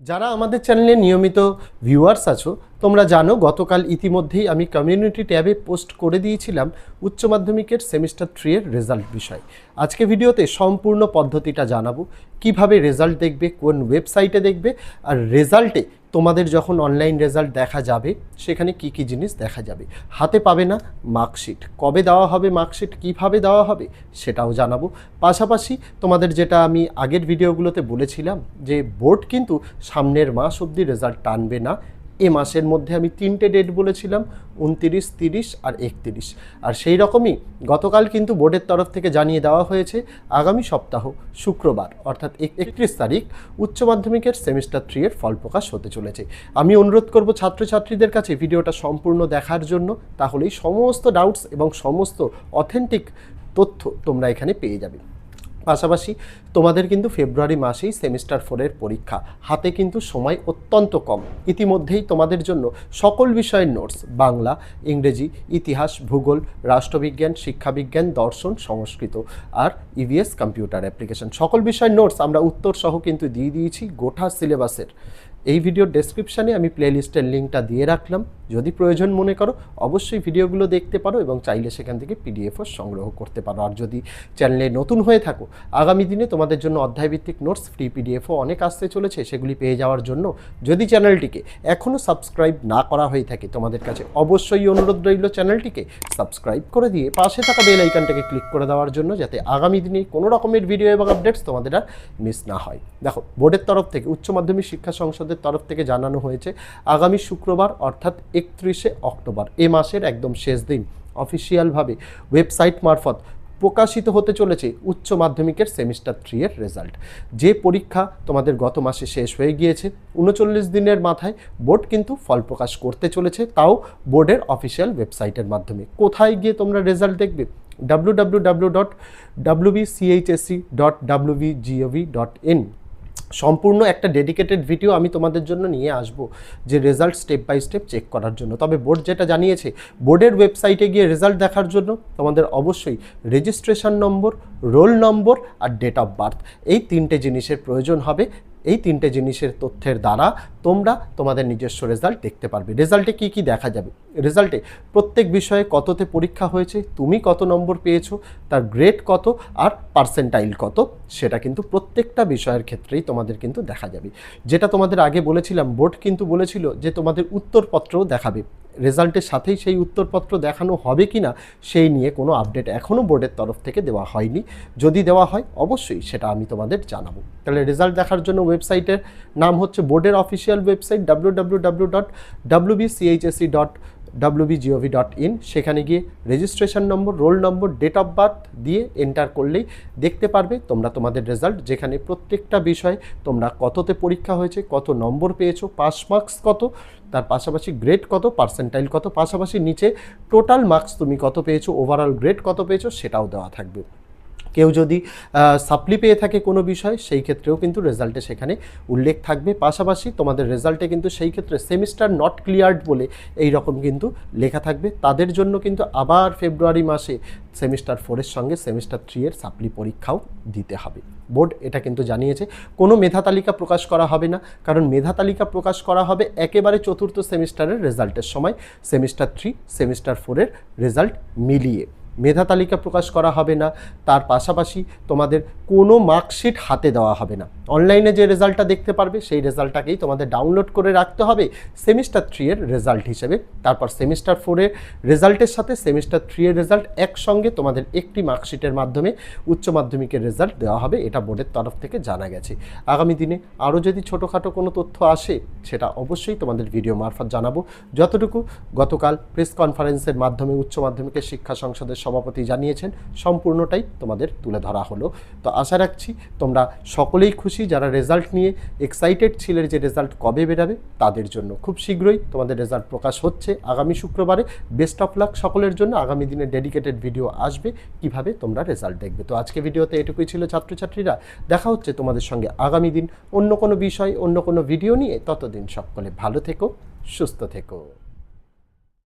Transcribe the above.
যারা আমাদের চ্যানেলে নিয়মিত ভিউয়ার্স আছো, তোমরা জানো গতকাল ইতিমধ্যেই আমি কমিউনিটি ট্যাবে পোস্ট করে দিয়েছিলাম উচ্চ মাধ্যমিকের সেমিস্টার থ্রি এর রেজাল্ট বিষয়। আজকে ভিডিওতে সম্পূর্ণ পদ্ধতিটা জানাব, কীভাবে রেজাল্ট দেখবে, কোন ওয়েবসাইটে দেখবে, আর রেজাল্টে তোমাদের যখন অনলাইন রেজাল্ট দেখা যাবে, সেখানে কি কি জিনিস দেখা যাবে? হাতে পাবে না মার্কশিট কবে দেওয়া হবে মার্কশিট কীভাবে দেওয়া হবে? সেটাও জানাব। পাশাপাশি তোমাদের যেটা আমি আগের ভিডিওগুলোতে বলেছিলাম, যে বোর্ড কিন্তু সামনের মাস অবধি রেজাল্ট টানবে না। এ মাসের মধ্যে আমি তিনটে ডেট বলেছিলাম, উনতিরিশ, তিরিশ আর একতিরিশ। আর সেই রকমই গতকাল কিন্তু বোর্ডের তরফ থেকে জানিয়ে দেওয়া হয়েছে, আগামী সপ্তাহ শুক্রবার, অর্থাৎ একত্রিশ তারিখ, উচ্চ মাধ্যমিকের সেমিস্টার থ্রি এর ফল প্রকাশ হতে চলেছে। আমি অনুরোধ করব ছাত্রছাত্রীদের কাছে ভিডিওটা সম্পূর্ণ দেখার জন্য, তাহলেই সমস্ত ডাউটস এবং সমস্ত অথেন্টিক তথ্য তোমরা এখানে পেয়ে যাবে। পাশাপাশি তোমাদের কিন্তু ফেব্রুয়ারি মাসেই সেমিস্টার ফোরের পরীক্ষা। হাতে কিন্তু সময় অত্যন্ত কম। ইতিমধ্যেই তোমাদের জন্য সকল বিষয়ের নোটস, বাংলা, ইংরেজি, ইতিহাস, ভূগোল, রাষ্ট্রবিজ্ঞান, শিক্ষাবিজ্ঞান, দর্শন, সংস্কৃত আর ইভিএস কম্পিউটার অ্যাপ্লিকেশন সকল বিষয়ের নোটস আমরা উত্তর সহ কিন্তু দিয়ে দিয়েছি গোটা সিলেবাসের এই ভিডিওর ডেসক্রিপশানে আমি প্লেলিস্টের লিঙ্কটা দিয়ে রাখলাম। যদি প্রয়োজন মনে করো, অবশ্যই ভিডিওগুলো দেখতে পারো এবং চাইলে সেখান থেকে পিডিএফও সংগ্রহ করতে পারো। আর যদি চ্যানেলে নতুন হয়ে থাকো, আগামী দিনে তোমাদের জন্য অধ্যায়ভিত্তিক নোটস ফ্রি পিডিএফও অনেক আসতে চলেছে, সেগুলি পেয়ে যাওয়ার জন্য যদি চ্যানেলটিকে এখনও সাবস্ক্রাইব না করা হয়ে থাকে, তোমাদের কাছে অবশ্যই অনুরোধ রইল চ্যানেলটিকে সাবস্ক্রাইব করে দিয়ে পাশে থাকা বেল আইকনটাকে ক্লিক করে দেওয়ার জন্য, যাতে আগামী দিনে কোনো রকমের ভিডিও এবং আপডেটস তোমাদের আর মিস না হয়। দেখো বোর্ডের তরফ থেকে উচ্চ মাধ্যমিক শিক্ষা সংসদের তরফ থেকে জানানো হয়েছে, আগামী শুক্রবার অর্থাৎ একত্রিশে অক্টোবর, এ মাসের একদম শেষ দিন, অফিসিয়ালভাবে ওয়েবসাইট মারফত প্রকাশিত হতে চলেছে উচ্চ মাধ্যমিকের সেমিস্টার থ্রি এর রেজাল্ট। যে পরীক্ষা তোমাদের গত মাসে শেষ হয়ে গিয়েছে, উনচল্লিশ দিনের মাথায় বোর্ড কিন্তু ফল প্রকাশ করতে চলেছে, তাও বোর্ডের অফিসিয়াল ওয়েবসাইটের মাধ্যমে। কোথায় গিয়ে তোমরা রেজাল্ট দেখবে? W W W dot WBCHSC dot WBGOV dot in সম্পূর্ণ একটা ডেডিকেটেড ভিডিও আমি তোমাদের জন্য নিয়ে আসব, যে result step by step check করার জন্য। তবে বোর্ড যেটা জানিয়েছে বোর্ডের ওয়েবসাইটে গিয়ে রেজাল্ট দেখার জন্য তোমাদের অবশ্যই রেজিস্ট্রেশন নম্বর রোল নম্বর আর ডেট অফ বার্থ এই তিনটে জিনিসের প্রয়োজন হবে। এই তিনটে জিনিসের তথ্যের দ্বারা তোমরা তোমাদের নিজস্ব রেজাল্ট দেখতে পারবে। রেজাল্টে কি কি দেখা যাবে? রেজাল্টে প্রত্যেক বিষয়ে কততে পরীক্ষা হয়েছে, তুমি কত নম্বর পেয়েছ, তার গ্রেড কত আর পার্সেন্টাইল কত, সেটা কিন্তু প্রত্যেকটা বিষয়ের ক্ষেত্রেই তোমাদের কিন্তু দেখা যাবে। যেটা তোমাদের আগে বলেছিলাম, বোর্ড কিন্তু বলেছিল যে তোমাদের উত্তরপত্রও দেখাবে। রেজাল্টের সাথেই সেই উত্তরপত্র দেখানো হবে কি না, সেই নিয়ে কোনো আপডেট এখনও বোর্ডের তরফ থেকে দেওয়া হয়নি। যদি দেওয়া হয়, অবশ্যই সেটা আমি তোমাদের জানাব। তাহলে রেজাল্ট দেখার জন্য ওয়েবসাইটের নাম হচ্ছে বোর্ডের official website W W W dot WBCHSC dot WBGOV dot in সেখানে গিয়ে registration number roll number date of birth দিয়ে এন্টার করলেই দেখতে পারবে তোমরা তোমাদের রেজাল্ট যেখানে প্রত্যেকটা বিষয়ে তোমরা কততে পরীক্ষা হয়েছে, কত নম্বর পেয়েছ পাস মার্কস কত, তার পাশাপাশি গ্রেড কত পার্সেন্টাইল কত, পাশাপাশি নিচে টোটাল মার্কস তুমি কত পেয়েছ ওভারঅল গ্রেড কত পেয়েছ, সেটাও দেওয়া থাকবে। কেউ যদি সাপ্লি পেয়ে থাকে কোনো বিষয়, সেই ক্ষেত্রেও কিন্তু রেজাল্টে সেখানে উল্লেখ থাকবে। পাশাপাশি তোমাদের রেজাল্টে কিন্তু সেই ক্ষেত্রে সেমিস্টার নট ক্লিয়ার্ড বলে এই রকম কিন্তু লেখা থাকবে। তাদের জন্য কিন্তু আবার ফেব্রুয়ারি মাসে সেমিস্টার ফোরের সঙ্গে সেমিস্টার থ্রি এর সাপ্লি পরীক্ষাও দিতে হবে। বোর্ড এটা কিন্তু জানিয়েছে, কোনো মেধা তালিকা প্রকাশ করা হবে না, কারণ মেধা তালিকা প্রকাশ করা হবে একেবারে চতুর্থ সেমিস্টারের রেজাল্টের সময়। সেমিস্টার থ্রি সেমিস্টার ফোরের রেজাল্ট মিলিয়ে। মেধা তালিকা প্রকাশ করা হবে না, তার পাশাপাশি তোমাদের কোনো মার্কশিট হাতে দেওয়া হবে না। অনলাইনে যে রেজাল্টটা দেখতে পারবে, সেই রেজাল্টটাকেই তোমাদের ডাউনলোড করে রাখতে হবে সেমিস্টার থ্রি এর রেজাল্ট হিসেবে। তারপর সেমিস্টার ফোরের রেজাল্টের সাথে সেমিস্টার থ্রি এর রেজাল্ট একসঙ্গে তোমাদের একটি মার্কশিটের মাধ্যমে উচ্চ মাধ্যমিকের রেজাল্ট দেওয়া হবে, এটা বোর্ডের তরফ থেকে জানা গেছে। আগামী দিনে আরও যদি ছোটোখাটো কোনো তথ্য আসে, সেটা অবশ্যই তোমাদের ভিডিও মারফত জানাব। যতটুকু গতকাল প্রেস কনফারেন্সের মাধ্যমে উচ্চ মাধ্যমিকের শিক্ষা সংসদের সভাপতি জানিয়েছেন, সম্পূর্ণটাই তোমাদের তুলে ধরা হলো। তো আশা রাখছি তোমরা সকলেই খুশি, যারা রেজাল্ট নিয়ে এক্সাইটেড ছিলে যে রেজাল্ট কবে বেরাবে, তাদের জন্য। খুব শীঘ্রই তোমাদের রেজাল্ট প্রকাশ হচ্ছে আগামী শুক্রবারে। বেস্ট অফ লাক সকলের জন্য। আগামী দিনে ডেডিকেটেড ভিডিও আসবে, কীভাবে তোমরা রেজাল্ট দেখবে। তো আজকে ভিডিওতে এটুকুই ছিল ছাত্রছাত্রীরা। দেখা হচ্ছে তোমাদের সঙ্গে আগামী দিন অন্য কোনো বিষয়, অন্য কোনো ভিডিও নিয়ে। ততদিন সকলে ভালো থেকো, সুস্থ থেকো।